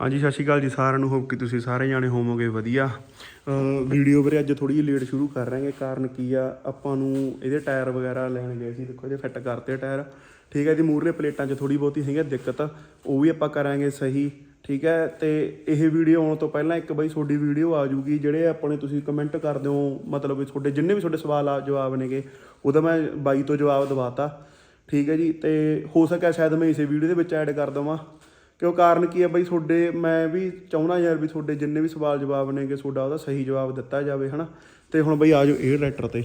ਹਾਂਜੀ, ਸਤਿ ਸ਼੍ਰੀ ਅਕਾਲ ਜੀ ਸਾਰਿਆਂ ਨੂੰ। ਹੋਪ ਕਿ ਤੁਸੀਂ ਸਾਰੇ ਜਾਣੇ ਹੋਵੋਗੇ ਵਧੀਆ। ਵੀਡੀਓ ਵੀਰੇ ਅੱਜ ਥੋੜੀ ਜਿਹੀ ਲੇਟ ਸ਼ੁਰੂ ਕਰ ਰਹੇ ਹਾਂ ਕਾਰਨ ਕੀ ਆ? ਆਪਾਂ ਨੂੰ ਇਹਦੇ ਟਾਇਰ ਵਗੈਰਾ ਲੈਣ ਗਏ ਸੀ। ਦੇਖੋ, ਇਹਦੇ ਫਿੱਟ ਕਰਤੇ ਟਾਇਰ ਠੀਕ ਹੈ ਜੀ ਮੂਰਲੇ ਪਲੇਟਾਂ 'ਚ ਥੋੜੀ ਬਹੁਤੀ ਹੈਗੀ ਆ ਦਿੱਕਤ। ਉਹ ਵੀ ਆਪਾਂ ਕਰਾਂਗੇ ਸਹੀ। ਠੀਕ ਹੈ ਤੇ ਇਹ ਵੀਡੀਓ ਆਉਣ ਤੋਂ ਪਹਿਲਾਂ ਇੱਕ ਬਈ ਤੁਹਾਡੀ ਵੀਡੀਓ ਆ ਜੂਗੀ ਜਿਹੜੇ ਆਪਣੇ ਤੁਸੀਂ ਕਮੈਂਟ ਕਰਦੇ ਹੋ, ਮਤਲਬ ਵੀ ਤੁਹਾਡੇ ਜਿੰਨੇ ਵੀ ਤੁਹਾਡੇ ਸਵਾਲ ਆ, ਜਵਾਬ ਨੇਗੇ, ਉਹਦਾ ਮੈਂ ਬਾਈ ਤੋਂ ਜਵਾਬ ਦਵਾਤਾ। ਠੀਕ ਹੈ ਜੀ, ਤੇ ਹੋ ਸਕਿਆ ਸ਼ਾਇਦ ਮੈਂ ਇਸੇ ਵੀਡੀਓ ਦੇ ਵਿੱਚ ਐਡ ਕਰ ਦਵਾਂ। ਕਿਉਂ ਕਾਰਨ ਕੀ ਹੈ? ਬਈ ਤੁਹਾਡੇ, ਮੈਂ ਵੀ ਚਾਹੁੰਦਾ ਯਾਰ ਵੀ ਤੁਹਾਡੇ ਜਿੰਨੇ ਵੀ ਸਵਾਲ ਜਵਾਬ ਨੇਗੇ, ਤੁਹਾਡਾ ਉਹਦਾ ਸਹੀ ਜਵਾਬ ਦਿੱਤਾ ਜਾਵੇ, ਹਨਾ? ਤੇ ਹੁਣ ਬਈ ਆਜੋ ਇਹ ਟਰੈਕਟਰ ਤੇ।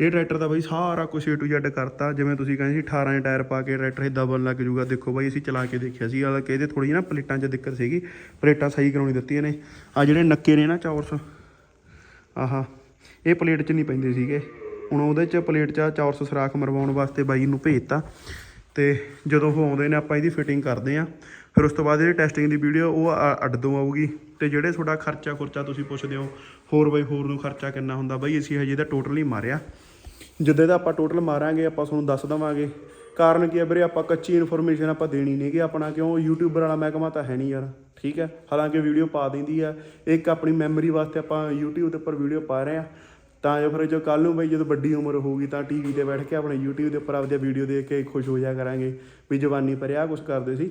ਇਹ ਟਰੈਕਟਰ ਦਾ ਬਈ ਸਾਰਾ ਕੁਝ A to Z ਕਰਤਾ। ਜਿਵੇਂ ਤੁਸੀਂ ਕਹਿੰਦੇ ਸੀ 18 ਦੇ ਟਾਇਰ ਪਾ ਕੇ ਟਰੈਕਟਰ ਇਹ ਦਬਣ ਲੱਗ ਜੂਗਾ ਦੇਖੋ ਬਾਈ ਅਸੀਂ ਚਲਾ ਕੇ ਦੇਖਿਆ ਸੀ, ਹਾਲਾਂਕਿ ਇਹਦੇ ਥੋੜੀ ਨਾ ਪਲੇਟਾਂ 'ਚ ਦਿੱਕਤ ਸੀਗੀ। ਪਲੇਟਾਂ ਸਹੀ ਕਰਾਉਣੀ ਦਿੱਤੀਆਂ ਨੇ। ਆ ਜਿਹੜੇ ਨੱਕੇ ਨੇ ਨਾ ਚੌਰਸ ਆਹਾ, ਇਹ ਪਲੇਟ 'ਚ ਨਹੀਂ ਪੈਂਦੇ ਸੀਗੇ। ਹੁਣ ਉਹਦੇ 'ਚ ਪਲੇਟ 'ਚ ਚੌਰਸ ਸਰਾਖ ਮਰਵਾਉਣ ਵਾਸਤੇ ਬਾਈ ਨੂੰ ਭੇਜਤਾ। ਤੇ ਜਦੋਂ ਉਹ ਆਉਂਦੇ ਨੇ, ਆਪਾਂ ਇਹਦੀ ਫਿਟਿੰਗ ਕਰਦੇ ਆਂ ਫਿਰ ਉਸ ਤੋਂ ਬਾਅਦ ਜਿਹੜੀ ਟੈਸਟਿੰਗ ਦੀ ਵੀਡੀਓ ਉਹ ਅ- ਅੱਡ ਤੋਂ ਆਊਗੀ। ਤੇ ਜਿਹੜੇ ਤੁਹਾਡਾ ਖਰਚਾ ਖੁਰਚਾ ਤੁਸੀਂ ਪੁੱਛਦੇ ਹੋ, ਹੋਰ ਬਾਈ ਹੋਰ ਨੂੰ ਖਰਚਾ ਕਿੰਨਾ ਹੁੰਦਾ, ਬਾਈ ਅਸੀਂ ਹਜੇ ਤਾਂ ਟੋਟਲ ਹੀ ਮਾਰਿਆ। ਜਿੱਦੇ ਦਾ ਆਪਾਂ ਟੋਟਲ ਮਾਰਾਂਗੇ, ਆਪਾਂ ਤੁਹਾਨੂੰ ਦੱਸ ਦਵਾਂਗੇ। ਕਾਰਨ ਕੀ ਹੈ ਵੀਰੇ, ਆਪਾਂ ਕੱਚੀ ਇਨਫੋਰਮੇਸ਼ਨ ਆਪਾਂ ਦੇਣੀ ਨਹੀਂ ਕਿ ਆਪਣਾ, ਕਿਉਂ? ਯੂਟਿਊਬਰ ਵਾਲਾ ਮਹਿਕਮਾ ਤਾਂ ਹੈ ਨਹੀਂ ਯਾਰ, ਠੀਕ ਹੈ? ਹਾਲਾਂਕਿ ਵੀਡੀਓ ਪਾ ਦਿੰਦੀ ਆ। ਇੱਕ ਆਪਣੀ ਮੈਮਰੀ ਵਾਸਤੇ ਆਪਾਂ YouTube ਦੇ ਉੱਪਰ ਵੀਡੀਓ ਪਾ ਰਹੇ ਆ ਤਾਂ ਜੋ ਫਿਰ ਜੋ ਕੱਲ ਨੂੰ ਬਈ ਜਦੋਂ ਵੱਡੀ ਉਮਰ ਹੋਊਗੀ ਤਾਂ ਟੀਵੀ ਤੇ ਬੈਠ ਕੇ ਆਪਣੇ YouTube ਦੇ ਉੱਪਰ ਆਪਦੀ ਵੀਡੀਓ ਦੇਖ ਕੇ ਖੁਸ਼ ਹੋ ਜਾਇਆ ਕਰਾਂਗੇ ਵੀ ਜਵਾਨੀ ਪਰ ਆ ਕੁਝ ਕਰਦੇ ਸੀ।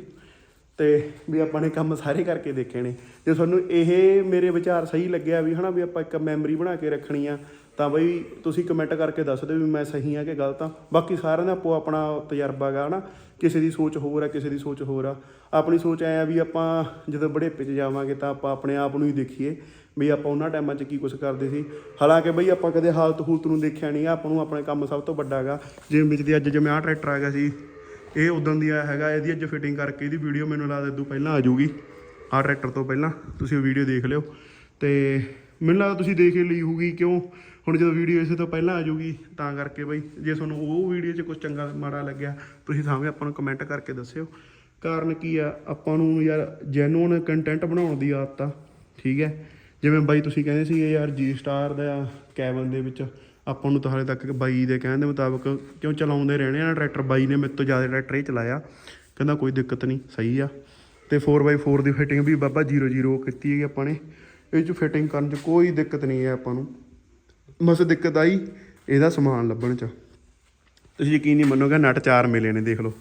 ਤੇ ਵੀ ਆਪਾਂ ਨੇ ਕੰਮ ਸਾਰੇ ਕਰਕੇ ਦੇਖੇ ਨੇ। ਜੇ ਤੁਹਾਨੂੰ ਇਹ ਮੇਰੇ ਵਿਚਾਰ ਸਹੀ ਲੱਗਿਆ ਵੀ ਹਨਾ ਵੀ ਆਪਾਂ ਇੱਕ ਮੈਮਰੀ ਬਣਾ ਕੇ ਰੱਖਣੀ ਆ, ਤਾਂ ਬਈ ਤੁਸੀਂ ਕਮੈਂਟ ਕਰਕੇ ਦੱਸ ਦਿਓ ਵੀ ਮੈਂ ਸਹੀ ਆ ਕਿ ਗਲਤ ਆ। ਬਾਕੀ ਸਾਰਿਆਂ ਦਾ ਆਪੋ ਆਪਣਾ ਤਜਰਬਾ ਗਾ ਹਨਾ, ਕਿਸੇ ਦੀ ਸੋਚ ਹੋਰ ਆ, ਕਿਸੇ ਦੀ ਸੋਚ ਹੋਰ ਆ। ਆਪਣੀ ਸੋਚ ਐ ਆ ਵੀ ਆਪਾਂ ਜਦੋਂ ਬੜੇਪੇ 'ਚ ਜਾਵਾਂਗੇ ਤਾਂ ਆਪਾਂ ਆਪਣੇ ਆਪ ਨੂੰ ਹੀ ਦੇਖੀਏ। ਵੀ ਆਪਾਂ ਉਹਨਾਂ ਟਾਈਮਾਂ 'ਚ ਕੀ ਕੁਝ ਕਰਦੇ ਸੀ। ਹਾਲਾਂਕਿ ਬਈ ਆਪਾਂ ਕਦੇ ਹਾਲਤ ਹੂਲਤ ਨੂੰ ਦੇਖਿਆ ਨਹੀਂ ਆਪਾਂ ਨੂੰ ਆਪਣਾ ਕੰਮ ਸਭ ਤੋਂ ਵੱਡਾ ਹੈਗਾ ਜਿਵੇਂ ਵਿੱਚ ਦੀ ਅੱਜ ਜਿਵੇਂ ਆਹ ਟਰੈਕਟਰ ਆ ਗਿਆ ਸੀ, ਇਹ ਉਦੋਂ ਦੀ ਆ ਹੈਗਾ, ਇਹਦੀ ਅੱਜ ਫਿਟਿੰਗ ਕਰਕੇ ਇਹਦੀ ਵੀਡੀਓ ਮੈਨੂੰ ਲੱਗਦਾ ਇਦੋਂ ਪਹਿਲਾਂ ਆ ਜਾਊਗੀ, ਆਹ ਟਰੈਕਟਰ ਤੋਂ ਪਹਿਲਾਂ। ਤੁਸੀਂ ਉਹ ਵੀਡੀਓ ਦੇਖ ਲਿਓ। ਤੇ ਮੈਨੂੰ ਲੱਗਦਾ ਤੁਸੀਂ ਦੇਖ ਹੀ ਲਈ ਹੋਊਗੀ ਕਿਉਂ? ਹੁਣ ਜਦੋਂ ਵੀਡੀਓ ਇਸੇ ਤੋਂ ਪਹਿਲਾਂ ਆ ਜਾਊਗੀ, ਤਾਂ ਕਰਕੇ ਬਈ, ਜੇ ਤੁਹਾਨੂੰ ਉਹ ਵੀਡੀਓ 'ਚ ਕੁਝ ਚੰਗਾ ਮਾੜਾ ਲੱਗਿਆ, ਤੁਸੀਂ ਸਾਹਮਣੇ ਆਪਾਂ ਨੂੰ ਕਮੈਂਟ ਕਰਕੇ ਦੱਸਿਓ। ਕਾਰਨ ਕੀ ਆ? ਆਪਾਂ ਨੂੰ ਯਾਰ ਜੈਨੂਨ ਕੰਟੈਂਟ ਬਣਾਉਣ ਦੀ ਆਦਤ ਆ, ਠੀਕ ਹੈ? ਜਿਵੇਂ ਬਾਈ ਤੁਸੀਂ ਕਹਿੰਦੇ ਸੀ ਯਾਰ ਜੀ ਸਟਾਰ ਦਾ ਕੈਬਨ ਦੇ ਵਿੱਚ ਆਪਾਂ ਨੂੰ ਤਾਂ ਹਾਲੇ ਤੱਕ ਬਾਈ ਦੇ ਕਹਿਣ ਦੇ ਮੁਤਾਬਕ ਕਿਉਂ ਚਲਾਉਂਦੇ ਰਹਿਣੇ ਆ ਟਰੈਕਟਰ ਬਾਈ ਨੇ ਮੇਰੇ ਤੋਂ ਜ਼ਿਆਦਾ ਟਰੈਕਟਰ ਹੀ ਚਲਾਇਆ। ਕਹਿੰਦਾ ਕੋਈ ਦਿੱਕਤ ਨਹੀਂ, ਸਹੀ ਆ। ਤੇ 4x4 ਦੀ ਫਿਟਿੰਗ ਵੀ ਬਾਬਾ 00 ਕੀਤੀ ਹੈ ਆਪਾਂ ਨੇ। ਇਹ ਚ ਫਿਟਿੰਗ ਕਰਨ ਚ ਕੋਈ ਦਿੱਕਤ ਨਹੀਂ ਹੈ ਆਪਾਂ ਨੂੰ। ਬਸ ਦਿੱਕਤ ਆਈ ਇਹਦਾ ਸਮਾਨ ਲੱਭਣ ਚ। ਤੁਸੀਂ ਯਕੀਨ ਨਹੀਂ ਮੰਨੋਗੇ, ਨਟ ਚਾਰ ਮਿਲੇ ਨੇ, ਦੇਖ ਲਓ।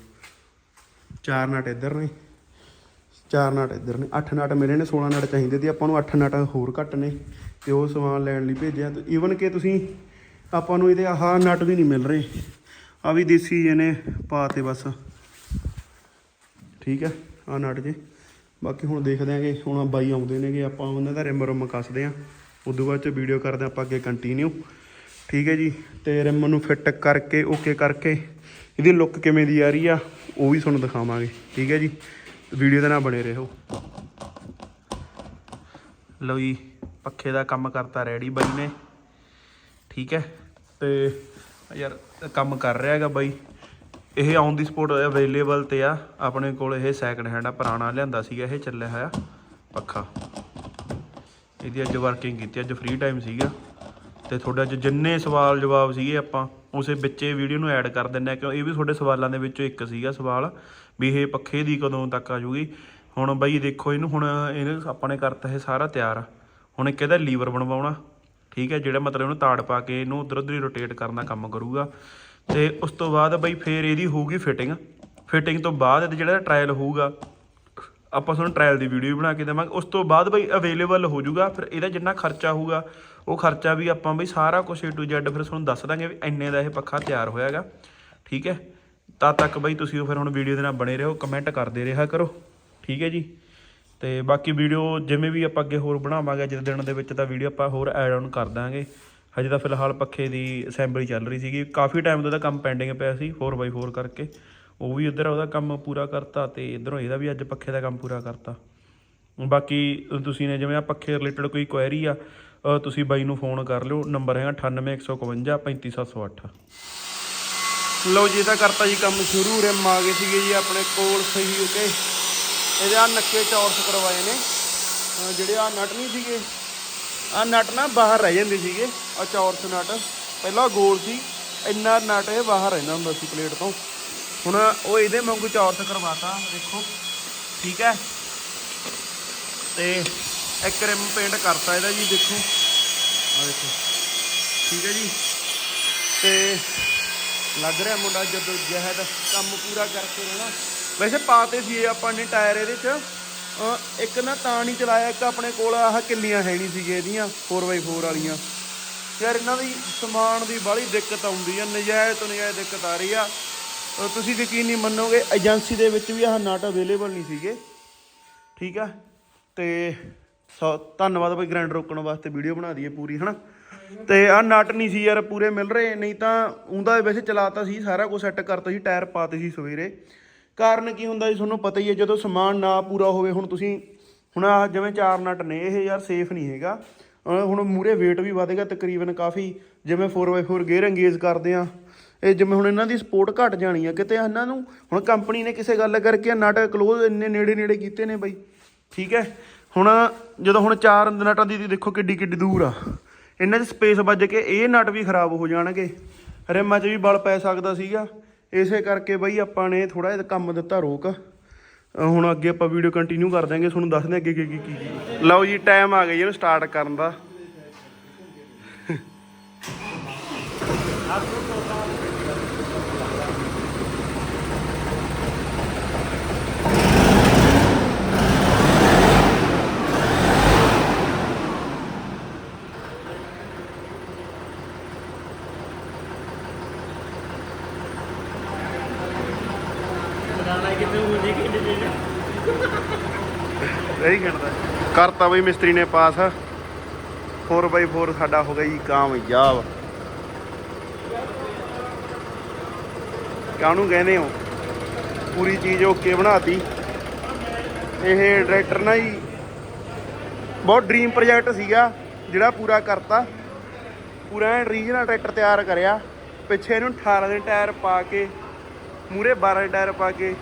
ਚਾਰ ਨਟ ਇੱਧਰ ਨੇ। ਚਾਰ ਨਟ ਇੱਧਰ ਨੇ 8 ਨਟ ਮਿਲੇ ਨੇ 16 ਨਟ ਚਾਹੀਦੇ ਤੇ ਆਪਾਂ ਨੂੰ 8 ਨਟ ਹੋਰ ਘੱਟ ਨੇ, ਤੇ ਉਹ ਸਮਾਨ ਲੈਣ ਲਈ ਭੇਜਿਆ। ਤੇ ਈਵਨ ਕਿ ਤੁਸੀਂ ਆਪਾਂ ਨੂੰ ਇਹਦੇ ਆਹ ਨਟ ਵੀ ਨਹੀਂ ਮਿਲ ਰਹੇ। ਆ ਵੀ ਦੇਸੀ ਜਿਹੇ ਪਾਤੇ ਬਸ। ਠੀਕ ਹੈ ਆ ਨਟ ਜੇ। ਬਾਕੀ ਹੁਣ ਦੇਖਦੇ ਆਂਗੇ ਹੁਣ ਬਾਈ ਆਉਂਦੇ ਨੇਗੇ, ਆਪਾਂ ਉਹਨਾਂ ਦਾ ਰਿਮ ਰਮ ਕੱਸਦੇ ਆਂ ਉਦੋਂ ਬਾਅਦ ਚ ਵੀਡੀਓ ਕਰਦੇ ਆਂ ਆਪਾਂ ਅੱਗੇ ਕੰਟੀਨਿਊ ਠੀਕ ਹੈ ਜੀ, ਤੇ ਰਿਮ ਨੂੰ ਫਿੱਟ ਕਰਕੇ ਓਕੇ ਕਰਕੇ, ਇਹਦੀ ਲੁੱਕ ਕਿਵੇਂ ਦੀ ਆ ਰਹੀ ਆ, ਉਹ ਵੀ ਤੁਹਾਨੂੰ ਦਿਖਾਵਾਂਗੇ। ਠੀਕ ਹੈ ਜੀ ਵੀਡੀਓ ਦੇ ਨਾਲ ਬਣੇ ਰਹੋ। ਲਓ ਜੀ, ਪੱਖੇ ਦਾ ਕੰਮ ਕਰਤਾ ਰੈਡੀ ਬਾਈ ਨੇ। ਠੀਕ ਹੈ, ਤੇ ਯਾਰ ਕੰਮ ਕਰ ਰਿਹਾ ਹੈਗਾ ਬਾਈ। ਇਹ ਔਨ ਦੀ ਸਪੋਟ ਅਵੇਲੇਬਲ ਤੇ ਆ। ਆਪਣੇ ਕੋਲ ਇਹ ਸੈਕਿੰਡ ਹੈਂਡ ਆ, ਪੁਰਾਣਾ ਲਿਆਂਦਾ ਸੀਗਾ, ਇਹ ਚੱਲਿਆ ਹੋਇਆ ਪੱਖਾ। ਇਹਦੀ ਅੱਜ ਵਰਕਿੰਗ ਕੀਤੀ, ਅੱਜ ਫ੍ਰੀ ਟਾਈਮ ਸੀਗਾ। ਤੇ ਤੁਹਾਡੇ ਅੱਜ ਜਿੰਨੇ ਸਵਾਲ ਜਵਾਬ ਸੀਗੇ ਆਪਾਂ, ਉਸੇ ਵਿੱਚੇ ਵੀਡੀਓ ਨੂੰ ਐਡ ਕਰ ਦਿੰਨੇ ਆ ਕਿਉਂ ਇਹ ਵੀ ਤੁਹਾਡੇ ਸਵਾਲਾਂ ਦੇ ਵਿੱਚੋਂ ਇੱਕ ਸੀਗਾ ਸਵਾਲ। ਵੀ ਇਹ ਪੱਖੇ ਦੀ ਕਦੋਂ ਤੱਕ ਆ ਜੂਗੀ। ਹੁਣ ਬਾਈ ਦੇਖੋ ਇਹਨੂੰ, ਹੁਣ ਇਹਨੂੰ ਆਪਾਂ ਨੇ ਕਰਤਾ ਇਹ ਸਾਰਾ ਤਿਆਰ ਹੁਣ ਇੱਕ ਇਹਦਾ ਲੀਵਰ ਬਣਵਾਉਣਾ। ਠੀਕ ਹੈ, ਜਿਹੜਾ ਮਤਲਬ ਇਹਨੂੰ ਤਾੜ ਪਾ ਕੇ ਇਹਨੂੰ ਉਧਰ ਉਧਰ ਹੀ ਰੋਟੇਟ ਕਰਨ ਦਾ ਕੰਮ ਕਰੂਗਾ। ਤੇ ਉਸ ਤੋਂ ਬਾਅਦ ਬਈ ਫੇਰ ਇਹਦੀ ਹੋਊਗੀ ਫਿਟਿੰਗ ਫਿਟਿੰਗ ਤੋਂ ਬਾਅਦ ਇਹਦਾ ਜਿਹੜਾ ਟ੍ਰਾਇਲ ਹੋਊਗਾ, ਆਪਾਂ ਤੁਹਾਨੂੰ ਟ੍ਰਾਇਲ ਦੀ ਵੀਡੀਓ ਵੀ ਬਣਾ ਕੇ ਦੇਵਾਂਗੇ। ਉਸ ਤੋਂ ਬਾਅਦ ਬਈ ਅਵੇਲੇਬਲ ਹੋ ਜਾਊਗਾ ਫਿਰ ਇਹਦਾ ਜਿੰਨਾ ਖਰਚਾ ਹੋਊਗਾ, ਉਹ ਖਰਚਾ ਵੀ ਆਪਾਂ ਬਈ ਸਾਰਾ ਕੁਝ A to Z ਫਿਰ ਤੁਹਾਨੂੰ ਦੱਸ ਦਾਂਗੇ ਵੀ ਇੰਨੇ ਦਾ ਇਹ ਪੱਖਾ ਤਿਆਰ ਹੋਇਆਗਾ। ਠੀਕ ਹੈ ਤਦ ਤੱਕ ਬਈ ਤੁਸੀਂ ਉਹ ਫਿਰ ਹੁਣ ਵੀਡੀਓ ਦੇ ਨਾਲ ਬਣੇ ਰਹੋ ਕਮੈਂਟ ਕਰਦੇ ਰਿਹਾ ਕਰੋ। ਠੀਕ ਹੈ ਜੀ? ਤੇ ਬਾਕੀ ਵੀਡੀਓ ਜਿਵੇਂ ਵੀ ਆਪਾਂ ਅੱਗੇ ਹੋਰ ਬਣਾਵਾਂਗੇ, ਅੱਜ ਦੇ ਦਿਨ ਦੇ ਵਿੱਚ ਤਾਂ ਵੀਡੀਓ ਆਪਾਂ ਹੋਰ ਐਡ ਆਨ ਕਰ ਦਾਂਗੇ। ਹਜੇ ਤਾਂ ਫਿਲਹਾਲ ਪੱਖੇ ਦੀ ਅਸੈਂਬਲੀ ਚੱਲ ਰਹੀ ਸੀਗੀ। ਕਾਫੀ ਟਾਈਮ ਤੋਂ ਉਹਦਾ ਕੰਮ ਪੈਂਡਿੰਗ ਪਿਆ ਸੀ 4x4 ਕਰਕੇ। ਉਹ ਵੀ ਇੱਧਰ ਉਹਦਾ ਕੰਮ ਪੂਰਾ ਕਰਤਾ ਤੇ ਇੱਧਰੋਂ ਇਹਦਾ ਵੀ ਅੱਜ ਪੱਖੇ ਦਾ ਕੰਮ ਪੂਰਾ ਕਰਤਾ। ਬਾਕੀ ਤੁਸੀਂ ਨੇ ਜਿਵੇਂ ਆ ਪੱਖੇ ਰਿਲੇਟਡ ਕੋਈ ਕੁਐਰੀ ਆ ਤੁਸੀਂ ਬਾਈ ਨੂੰ ਫੋਨ ਕਰ ਲਿਓ। ਨੰਬਰ ਹੈਗਾ 98152 35708 ਲਓ ਜੀ ਇਹਦਾ ਕਰਤਾ ਜੀ ਕੰਮ ਸ਼ੁਰੂ, ਰਿਮ ਆ ਗਏ ਸੀਗੇ ਜੀ ਆਪਣੇ ਕੋਲ ਸਹੀ ਹੋ ਕੇ ਇਹਦੇ ਆ ਨੱਕੇ ਚੌਰਸ ਕਰਵਾਏ ਨੇ। ਜਿਹੜੇ ਆ ਨਟ ਨਹੀਂ ਸੀਗੇ, ਆ ਨਟ ਨਾ ਬਾਹਰ ਰਹਿ ਜਾਂਦੇ ਸੀਗੇ, ਆ ਚੌਰਸ ਨਟ। ਪਹਿਲਾਂ ਗੋਲ ਸੀ, ਇੰਨਾ ਨਟ ਇਹ ਬਾਹਰ ਰਹਿੰਦਾ ਹੁੰਦਾ ਸੀ ਪਲੇਟ ਤੋਂ। ਹੁਣ ਉਹ ਇਹਦੇ ਵਾਂਗੂ ਚੌਰਸ ਕਰਵਾਤਾ, ਦੇਖੋ। ਠੀਕ ਹੈ। ਤੇ ਇੱਕ ਰਿਮ ਪੇਂਟ ਕਰਤਾ ਇਹਦਾ ਜੀ, ਦੇਖੋ। ਆ ਦੇਖੋ। ਠੀਕ ਹੈ ਜੀ। ਤੇ ਲੱਗ ਰਿਹਾ ਮੁੰਡਾ ਜਦੋਂ ਜਹਿਦ ਕੰਮ ਪੂਰਾ ਕਰਕੇ ਨਾ ਵੈਸੇ ਪਾਤੇ ਸੀ ਇਹ ਆਪਾਂ ਨੇ ਟਾਇਰ ਇਹਦੇ ਚ। ਇੱਕ ਨਾ ਤਾਂ ਨਹੀਂ ਚਲਾਇਆ, ਇੱਕ ਆਪਣੇ ਕੋਲ ਆਹ ਕਿੱਲੀਆਂ ਹੈ ਨਹੀਂ ਸੀਗੇ ਇਹਦੀਆਂ 4x4 ਵਾਲੀਆਂ। ਯਾਰ ਇਹਨਾਂ ਦੀ ਸਮਾਨ ਦੀ ਬਾਹਲੀ ਦਿੱਕਤ ਆਉਂਦੀ ਆ, ਨਜਾਇਜ਼ ਤੋਂ ਨਜਾਇਜ਼ ਦਿੱਕਤ ਆ ਰਹੀ ਆ। ਤੁਸੀਂ ਯਕੀਨ ਨਹੀਂ ਮੰਨੋਗੇ, ਏਜੰਸੀ ਦੇ ਵਿੱਚ ਵੀ ਆਹ ਨਟ ਅਵੇਲੇਬਲ ਨਹੀਂ ਸੀਗੇ। ਠੀਕ ਆ? ਤੇ ਸੋ ਧੰਨਵਾਦ ਬਈ ਗ੍ਰੈਂਡ ਰੋਕਣ ਵਾਸਤੇ ਵੀਡੀਓ ਬਣਾ ਦਈਏ ਪੂਰੀ, ਹਨਾ? ਤੇ ਆ ਨਟ ਨਹੀਂ ਸੀ ਯਾਰ, ਪੂਰੇ ਮਿਲ ਰਹੇ, ਨਹੀਂ ਤਾਂ ਉਹਦਾ ਵੈਸੇ ਚਲਾਤਾ ਸੀ, ਸਾਰਾ ਕੁਝ ਸੈੱਟ ਕਰਤਾ ਸੀ ਟਾਇਰ ਪਾਤੇ ਸੀ ਸਵੇਰੇ। ਕਾਰਨ ਕੀ ਹੁੰਦਾ ਜੀ, ਤੁਹਾਨੂੰ ਪਤਾ ਹੀ ਹੈ, ਜਦੋਂ ਸਮਾਨ ਨਾ ਪੂਰਾ ਹੋਵੇ, ਹੁਣ ਤੁਸੀਂ, ਹੁਣ ਆ ਜਿਵੇਂ ਚਾਰ ਨਟ ਨੇ, ਇਹ ਯਾਰ ਸੇਫ ਨਹੀਂ ਹੈਗਾ। ਹੁਣ ਮੂਰੇ weight ਵੀ ਵਧੇਗਾ ਤਕਰੀਬਨ ਕਾਫੀ, ਜਿਵੇਂ 4x4 ਗੇਅਰ ਅੰਗੇਜ ਕਰਦੇ ਆ ਇਹ ਜਿਵੇਂ ਹੁਣ ਇਹਨਾਂ ਦੀ ਸਪੋਰਟ ਘਟ ਜਾਣੀ ਆ, ਕਿਤੇ ਇਹਨਾਂ ਨੂੰ, ਹੁਣ ਕੰਪਨੀ ਨੇ ਕਿਸੇ ਗੱਲ ਕਰਕੇ ਨਟ ਕਲੋਜ਼ ਇੰਨੇ ਨੇੜੇ ਨੇੜੇ ਕੀਤੇ ਨੇ ਬਈ। ਠੀਕ ਹੈ, ਹੁਣ ਜਦੋਂ ਹੁਣ ਚਾਰ ਨਟਾਂ ਦੀ ਦੇਖੋ ਕਿੱਡੀ ਕਿੱਡੀ ਦੂਰ ਆ। ਇਹਨਾਂ 'ਚ ਸਪੇਸ ਵੱਜ ਕੇ ਇਹ ਨਟ ਵੀ ਖਰਾਬ ਹੋ ਜਾਣਗੇ। ਰਿਮਾਂ 'ਚ ਵੀ ਬਲ ਪੈ ਸਕਦਾ ਸੀਗਾ। ਇਸੇ ਕਰਕੇ ਬਈ ਆਪਾਂ ਨੇ ਥੋੜਾ ਜਿਹਾ ਕੰਮ ਦਿੱਤਾ ਰੋਕ। ਹੁਣ ਅੱਗੇ ਆਪਾਂ ਵੀਡੀਓ ਕੰਟੀਨਿਊ ਕਰ ਦਾਂਗੇ ਤੁਹਾਨੂੰ ਦੱਸਦੇ ਹਾਂ ਅੱਗੇ ਕੀ ਕੀ ਕੀ ਲਓ ਜੀ ਟਾਈਮ ਆ ਗਿਆ ਜੀ ਇਹਨੂੰ ਸਟਾਰਟ ਕਰਨ ਦਾ। ਬਨਾਣਾ ਕਿਤੇ ਹੋ ਕਰਤਾ ਬਈ ਮਿਸਤਰੀ ਨੇ ਪਾਸ। 4x4 ਸਾਡਾ ਹੋ ਗਿਆ ਜੀ ਕਾਮਯਾਬ। ਕਾਹਨੂੰ ਕਹਿੰਦੇ ਹੋ? ਪੂਰੀ ਚੀਜ਼ ਓਕੇ ਬਣਾਤੀ। ਇਹ ਡਾਇਰੈਕਟਰ ਨਾ ਜੀ ਬਹੁਤ ਡ੍ਰੀਮ ਪ੍ਰੋਜੈਕਟ ਸੀਗਾ, ਜਿਹੜਾ ਪੂਰਾ ਕਰਤਾ। ਪੂਰਾ ਰੀਜਨਲ ਟਰੈਕਟਰ ਤਿਆਰ ਕਰਿਆ। ਪਿੱਛੇ ਇਹਨੂੰ 18 ਦੇ ਟਾਇਰ ਪਾ ਕੇ ਮੂਰੇ 12 ਦੇ ਟਾਇਰ ਪਾ ਕੇ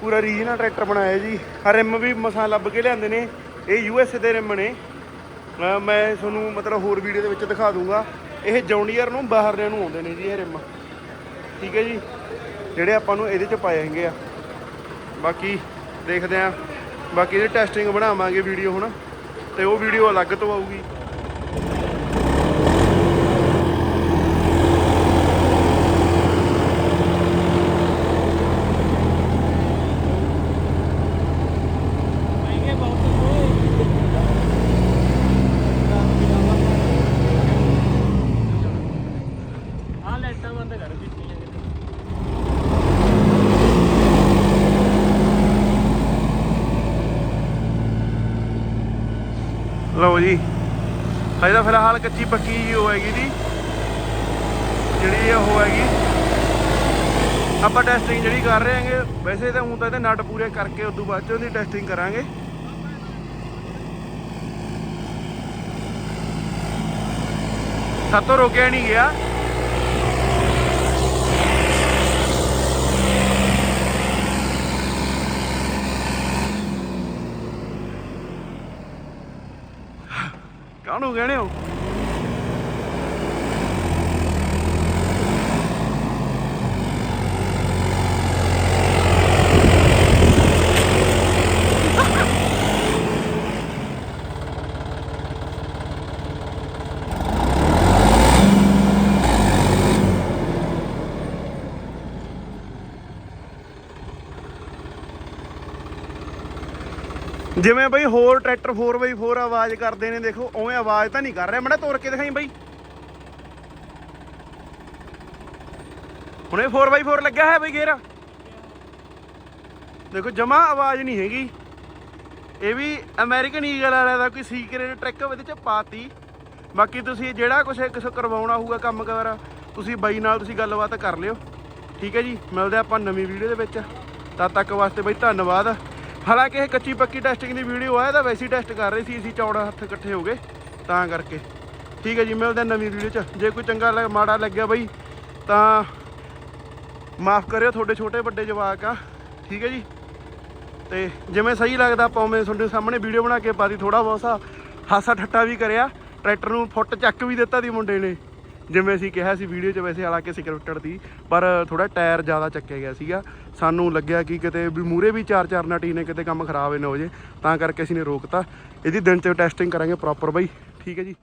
ਪੂਰਾ ਰੀਜਨਲ ਟਰੈਕਟਰ ਬਣਾਇਆ ਜੀ। ਰਿਮ ਵੀ ਮਸਾਂ ਲੱਭ ਕੇ ਲਿਆਂਦੇ ਨੇ। ਇਹ ਯੂ ਐਸ ਦੇ ਰਿਮ ਨੇ। ਮੈਂ ਤੁਹਾਨੂੰ ਮਤਲਬ ਹੋਰ ਵੀਡੀਓ ਦੇ ਵਿੱਚ ਦਿਖਾ ਦੂੰਗਾ। ਇਹ ਜੌਂਡੀਅਰ ਨੂੰ ਬਾਹਰਲਿਆਂ ਨੂੰ ਆਉਂਦੇ ਨੇ ਜੀ ਇਹ ਰਿਮ ਠੀਕ ਹੈ ਜੀ? ਜਿਹੜੇ ਆਪਾਂ ਨੂੰ ਇਹਦੇ ਚ ਪਾਏ ਹੈਗੇ ਆ। ਬਾਕੀ ਦੇਖਦੇ ਆ। ਬਾਕੀ ਇਹਦੇ ਟੈਸਟਿੰਗ ਬਣਾਵਾਂਗੇ ਵੀਡੀਓ ਹੁਣ। ਤੇ ਉਹ ਵੀਡੀਓ ਅਲੱਗ ਤੋਂ ਆਊਗੀ ਮਹਿੰਗੇ ਬਹੁਤ ਹੋਏ ਆ ਲੈਟਾਂ ਬੰਦ ਕਰ ਦਿੱਤੀਆਂ ਕਿਤੇ ਲਓ ਜੀ। ਹਜੇ ਤਾਂ ਫਿਲਹਾਲ ਕੱਚੀ ਪੱਕੀ ਹੀ ਹੋਏਗੀ ਦੀ ਜਿਹੜੀ ਇਹ ਹੋਏਗੀ ਆਪਾਂ ਟੈਸਟਿੰਗ ਜਿਹੜੀ ਕਰ ਰਹੇ ਹਾਂਗੇ, ਵੈਸੇ ਤਾਂ ਹੁਣ ਤਾਂ ਇਹਦੇ ਨਟ ਪੂਰੇ ਕਰਕੇ ਉਦੋਂ ਬਾਅਦ ਚ ਉਹਦੀ ਟੈਸਟਿੰਗ ਕਰਾਂਗੇ। ਸਾਤੋਂ ਰੋਕਿਆ ਨਹੀਂ ਗਿਆ। ਕਾਹਨੂੰ ਕਹਿਣੇ ਹੋ ਜਿਵੇਂ ਬਈ ਹੋਰ ਟਰੈਕਟਰ 4x4 ਆਵਾਜ਼ ਕਰਦੇ ਨੇ, ਦੇਖੋ, ਉਵੇਂ ਆਵਾਜ਼ ਤਾਂ ਨਹੀਂ ਕਰ ਰਿਹਾ। ਮੜਾ ਤੋੜ ਕੇ ਦਿਖਾਈ ਬਈ। ਹੁਣੇ 4x4 ਲੱਗਿਆ ਹੈ ਬਈ ਗੇਰ ਦੇਖੋ, ਜਮਾ ਆਵਾਜ਼ ਨਹੀਂ ਹੈਗੀ। ਇਹ ਵੀ ਅਮਰੀਕਨ ਈਗਲ ਵਾਲਿਆਂ ਦਾ ਕੋਈ ਸੀਕ੍ਰੇਟ ਟਰੈਕ ਇਹਦੇ ਚ ਪਾਤੀ। ਬਾਕੀ ਤੁਸੀਂ ਜਿਹੜਾ ਕੁਝ ਕਿਸੇ ਕਰਵਾਉਣਾ ਹੋਊਗਾ ਕੰਮ ਕਰ, ਤੁਸੀਂ ਬਾਈ ਨਾਲ ਤੁਸੀਂ ਗੱਲਬਾਤ ਕਰ ਲਿਓ। ਠੀਕ ਹੈ ਜੀ, ਮਿਲਦੇ ਆਪਾਂ ਨਵੀਂ ਵੀਡੀਓ ਦੇ ਵਿੱਚ। ਤਦ ਤੱਕ ਵਾਸਤੇ ਬਈ ਧੰਨਵਾਦ। ਹਾਲਾਂਕਿ ਇਹ ਕੱਚੀ ਪੱਕੀ ਟੈਸਟਿੰਗ ਦੀ ਵੀਡੀਓ ਆ, ਇਹਦਾ ਵੈਸੇ ਹੀ ਟੈਸਟ ਕਰ ਰਹੇ ਸੀ, ਅਸੀਂ ਚੌੜਾ ਹੱਥ ਇਕੱਠੇ ਹੋ ਗਏ, ਤਾਂ ਕਰਕੇ। ਠੀਕ ਹੈ ਜੀ, ਮਿਲਦੇ ਹਾਂ ਨਵੀਂ ਵੀਡੀਓ 'ਚ। ਜੇ ਕੋਈ ਚੰਗਾ ਲੱਗ, ਮਾੜਾ ਲੱਗਿਆ ਬਈ, ਤਾਂ ਮਾਫ ਕਰਿਓ, ਤੁਹਾਡੇ ਛੋਟੇ ਵੱਡੇ ਜਵਾਕ ਆ। ਠੀਕ ਹੈ ਜੀ? ਤੇ ਜਿਵੇਂ ਸਹੀ ਲੱਗਦਾ, ਆਪਾਂ ਉਵੇਂ ਤੁਹਾਡੇ ਸਾਹਮਣੇ ਵੀਡੀਓ ਬਣਾ ਕੇ ਪਾਦੀ ਥੋੜਾ ਬਹੁਤਾ ਹਾਸਾ ਠੱਟਾ ਵੀ ਕਰਿਆ। ਟਰੈਕਟਰ ਨੂੰ ਫੁੱਟ ਚੱਕ ਵੀ ਦਿੱਤਾ ਦੀ ਮੁੰਡੇ ਨੇ। ਜਿਵੇਂ ਅਸੀਂ ਕਿਹਾ ਸੀ ਵੀਡੀਓ 'ਚ ਵੈਸੇ ਹਾਲਾਂਕਿ ਸਕ੍ਰਿਪਟਡ ਦੀ ਪਰ ਥੋੜਾ ਟਾਇਰ ਜ਼ਿਆਦਾ ਚੱਕਿਆ ਗਿਆ ਸੀਗਾ। ਸਾਨੂੰ ਲੱਗਿਆ ਕਿ ਕਿਤੇ ਵੀ ਮੂਰੇ ਵੀ ਚਾਰ ਚਾਰ ਨਟੀ ਨੇ ਕਿਤੇ ਕੰਮ ਖਰਾਬ ਹੀ ਨਾ ਹੋ ਜੇ, ਤਾਂ ਕਰਕੇ ਅਸੀਂ ਨੇ ਰੋਕਤਾ। ਇਹਦੀ ਦਿਨ 'ਚ ਟੈਸਟਿੰਗ ਕਰਾਂਗੇ ਪ੍ਰੋਪਰ ਬਾਈ, ਠੀਕ ਹੈ ਜੀ?